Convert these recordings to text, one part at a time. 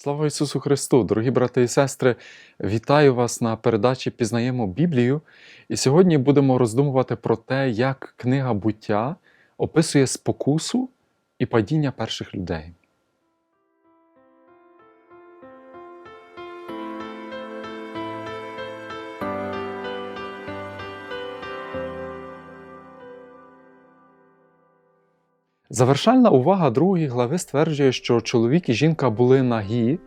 Слава Ісусу Христу, дорогі брати і сестри! Вітаю вас на передачі Пізнаємо Біблію. І сьогодні будемо роздумувати про те, як книга буття описує спокусу і падіння перших людей. Завершальна увага другої глави стверджує, що чоловік і жінка були нагі,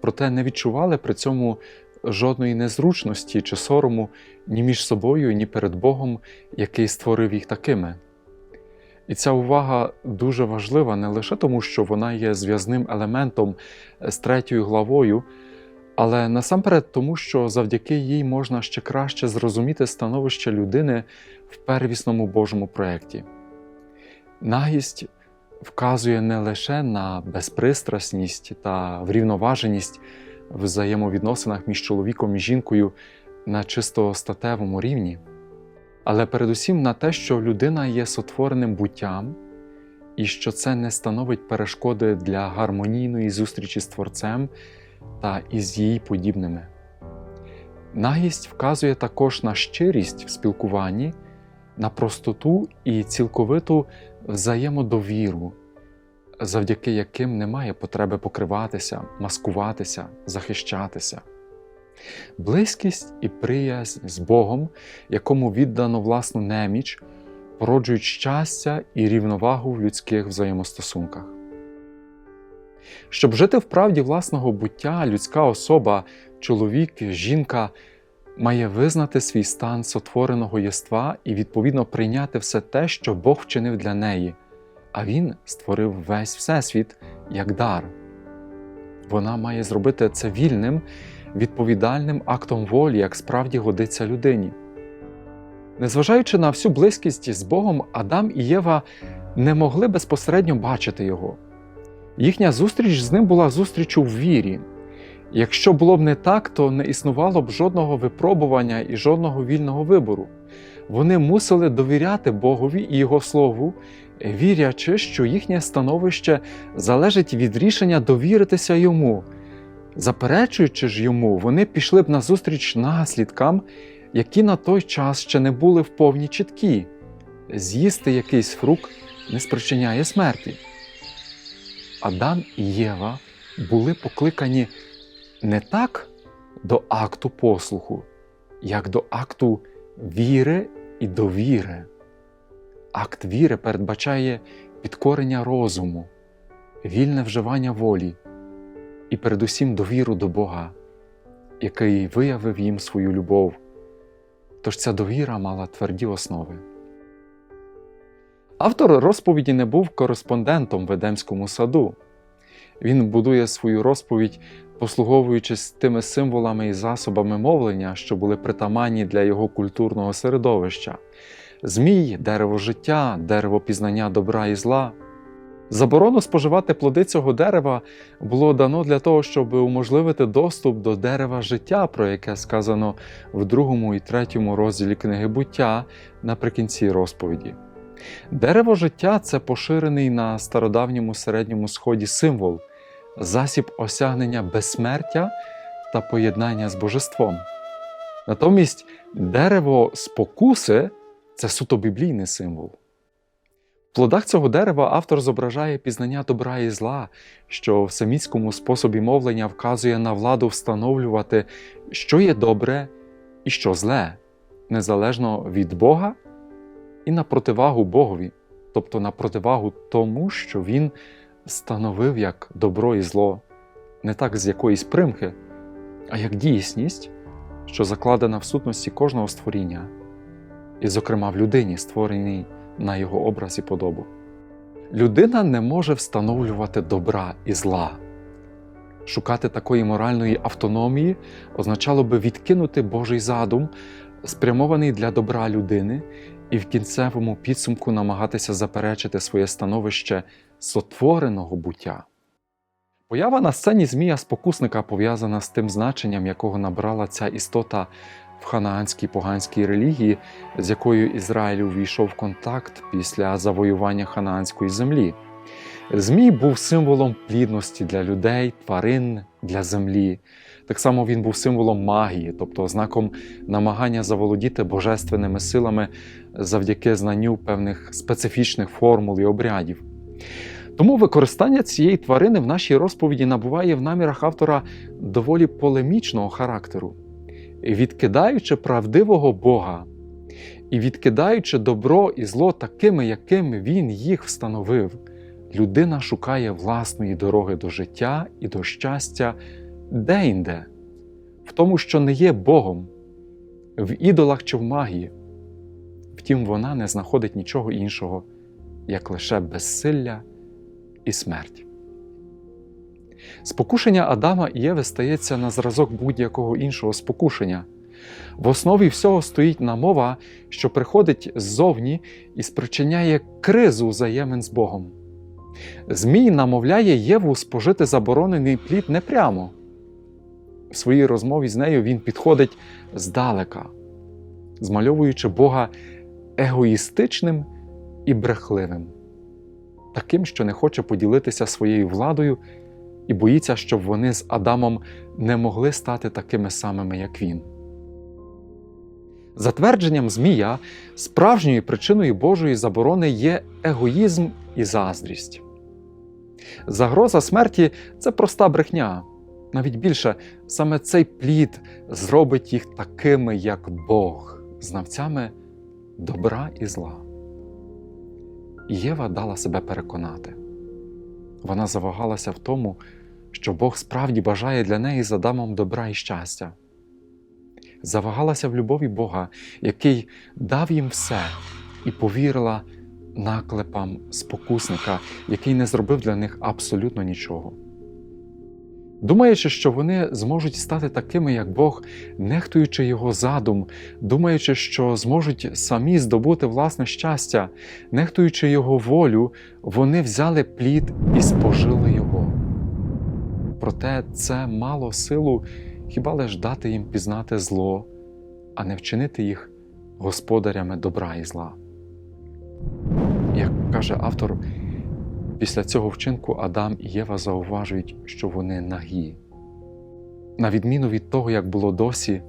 проте не відчували при цьому жодної незручності чи сорому ні між собою, ні перед Богом, який створив їх такими. І ця увага дуже важлива не лише тому, що вона є зв'язним елементом з третьою главою, але насамперед тому, що завдяки їй можна ще краще зрозуміти становище людини в первісному Божому проєкті. Нагість вказує не лише на безпристрасність та врівноваженість в взаємовідносинах між чоловіком і жінкою на чисто статевому рівні, але передусім на те, що людина є сотвореним буттям і що це не становить перешкоди для гармонійної зустрічі з Творцем та із її подібними. Нагість вказує також на щирість в спілкуванні, на простоту і цілковиту взаємодовіру, завдяки яким немає потреби покриватися, маскуватися, захищатися. Близькість і приязнь з Богом, якому віддано власну неміч, породжують щастя і рівновагу в людських взаємостосунках. Щоб жити в правді власного буття, людська особа, чоловік, жінка має визнати свій стан сотвореного єства і відповідно прийняти все те, що Бог вчинив для неї, а Він створив весь Всесвіт як дар. Вона має зробити це вільним, відповідальним актом волі, як справді годиться людині. Незважаючи на всю близькість з Богом, Адам і Єва не могли безпосередньо бачити його. Їхня зустріч з ним була зустрічю в вірі. Якщо було б не так, то не існувало б жодного випробування і жодного вільного вибору. Вони мусили довіряти Богові і Його Слову, вірячи, що їхнє становище залежить від рішення довіритися йому. Заперечуючи ж йому, вони пішли б назустріч наслідкам, які на той час ще не були вповні чіткі. З'їсти якийсь фрукт не спричиняє смерті. Адам і Єва були покликані не так до акту послуху, як до акту віри і довіри. Акт віри передбачає підкорення розуму, вільне вживання волі і передусім довіру до Бога, який виявив їм свою любов. Тож ця довіра мала тверді основи. Автор розповіді не був кореспондентом в Едемському саду. Він будує свою розповідь, послуговуючись тими символами і засобами мовлення, що були притаманні для його культурного середовища: змій, дерево життя, дерево пізнання добра і зла. Заборону споживати плоди цього дерева було дано для того, щоб уможливити доступ до дерева життя, про яке сказано в другому і третьому розділі книги буття наприкінці розповіді. Дерево життя це поширений на стародавньому середньому сході символ, засіб осягнення безсмертя та поєднання з божеством. Натомість дерево спокуси це суто біблійний символ. В плодах цього дерева автор зображає пізнання добра і зла, що в самітському способі мовлення вказує на владу встановлювати, що є добре і що зле, незалежно від Бога і на противагу Богові, тобто на противагу тому, що Він становив як добро і зло, не так з якоїсь примхи, а як дійсність, що закладена в сутності кожного створіння, і, зокрема, в людині, створеній на його образ і подобу. Людина не може встановлювати добра і зла. Шукати такої моральної автономії означало би відкинути Божий задум, спрямований для добра людини, і в кінцевому підсумку намагатися заперечити своє становище сотвореного буття. Поява на сцені Змія спокусника пов'язана з тим значенням, якого набрала ця істота в ханаанській поганській релігії, з якою Ізраїль увійшов в контакт після завоювання ханаанської землі. Змій був символом плідності для людей, тварин, для землі. Так само він був символом магії, тобто знаком намагання заволодіти божественними силами завдяки знанню певних специфічних формул і обрядів. Тому використання цієї тварини в нашій розповіді набуває в намірах автора доволі полемічного характеру, відкидаючи правдивого Бога і відкидаючи добро і зло такими, якими він їх встановив, людина шукає власної дороги до життя і до щастя де-інде, в тому, що не є Богом, в ідолах чи в магії. Втім, вона не знаходить нічого іншого, як лише безсилля і смерть. Спокушення Адама і Єви стається на зразок будь-якого іншого спокушення. В основі всього стоїть намова, що приходить ззовні і спричиняє кризу взаємин з Богом. Змій намовляє Єву спожити заборонений плід непрямо. В своїй розмові з нею він підходить здалека, змальовуючи Бога егоїстичним і брехливим, таким, що не хоче поділитися своєю владою і боїться, щоб вони з Адамом не могли стати такими самими, як він. За твердженням Змія, справжньою причиною Божої заборони є егоїзм і заздрість. Загроза смерті це проста брехня. Навіть більше, саме цей плід зробить їх такими, як Бог, знавцями добра і зла. Єва дала себе переконати. Вона завагалася в тому, що Бог справді бажає для неї з Адамом добра і щастя. Завагалася в любові Бога, який дав їм все, і повірила наклепам спокусника, який не зробив для них абсолютно нічого. Думаючи, що вони зможуть стати такими, як Бог, нехтуючи його задум, думаючи, що зможуть самі здобути власне щастя, нехтуючи його волю, вони взяли плід і спожили його. Проте це мало силу хіба лиш дати їм пізнати зло, а не вчинити їх господарями добра і зла. Як каже автор, після цього вчинку Адам і Єва зауважують, що вони нагі. На відміну від того, як було досі,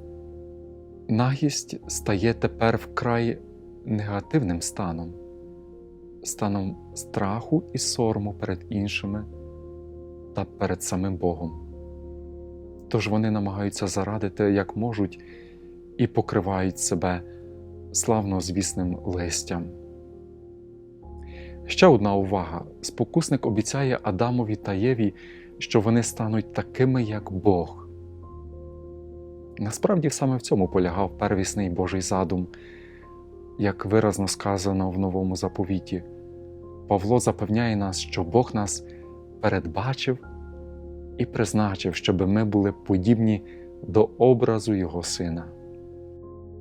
нагість стає тепер вкрай негативним станом, станом страху і сорому перед іншими та перед самим Богом. Тож вони намагаються зарадити як можуть і покривають себе славнозвісним листям. Ще одна увага: спокусник обіцяє Адамові та Єві, що вони стануть такими, як Бог. Насправді саме в цьому полягав первісний Божий задум, як виразно сказано в новому заповіті. Павло запевняє нас, що Бог нас передбачив і призначив, щоб ми були подібні до образу Його Сина.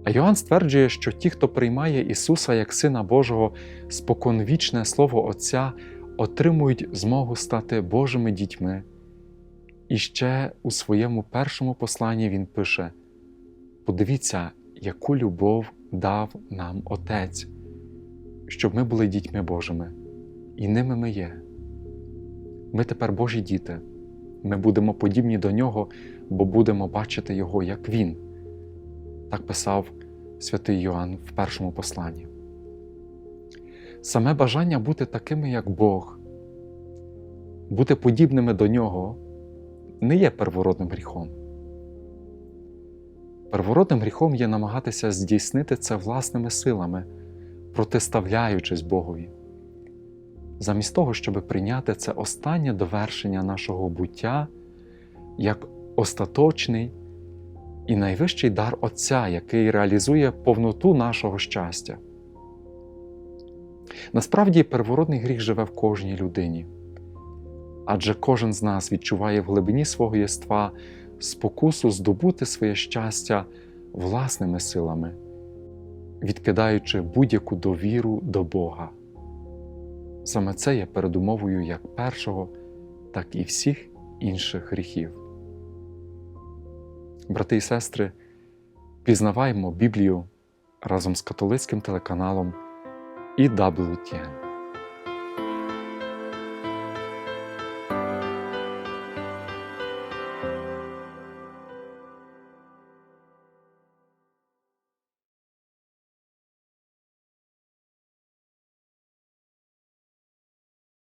А Йоанн стверджує, що ті, хто приймає Ісуса як Сина Божого, споконвічне Слово Отця, отримують змогу стати Божими дітьми. І ще у своєму першому посланні Він пише: подивіться, яку любов дав нам Отець, щоб ми були дітьми Божими, і ними ми є. Ми тепер Божі діти. Ми будемо подібні до нього, бо будемо бачити Його, як Він. Так писав святий Йоанн в першому посланні. Саме бажання бути такими, як Бог, бути подібними до Нього не є первородним гріхом. Первородним гріхом є намагатися здійснити це власними силами, протиставляючись Богові замість того, щоб прийняти це останнє довершення нашого буття як остаточний і найвищий дар Отця, який реалізує повноту нашого щастя. Насправді, первородний гріх живе в кожній людині, адже кожен з нас відчуває в глибині свого єства спокусу здобути своє щастя власними силами, відкидаючи будь-яку довіру до Бога. Саме це є передумовою як першого, так і всіх інших гріхів. Брати і сестри, пізнаваємо Біблію разом з католицьким телеканалом EWTN.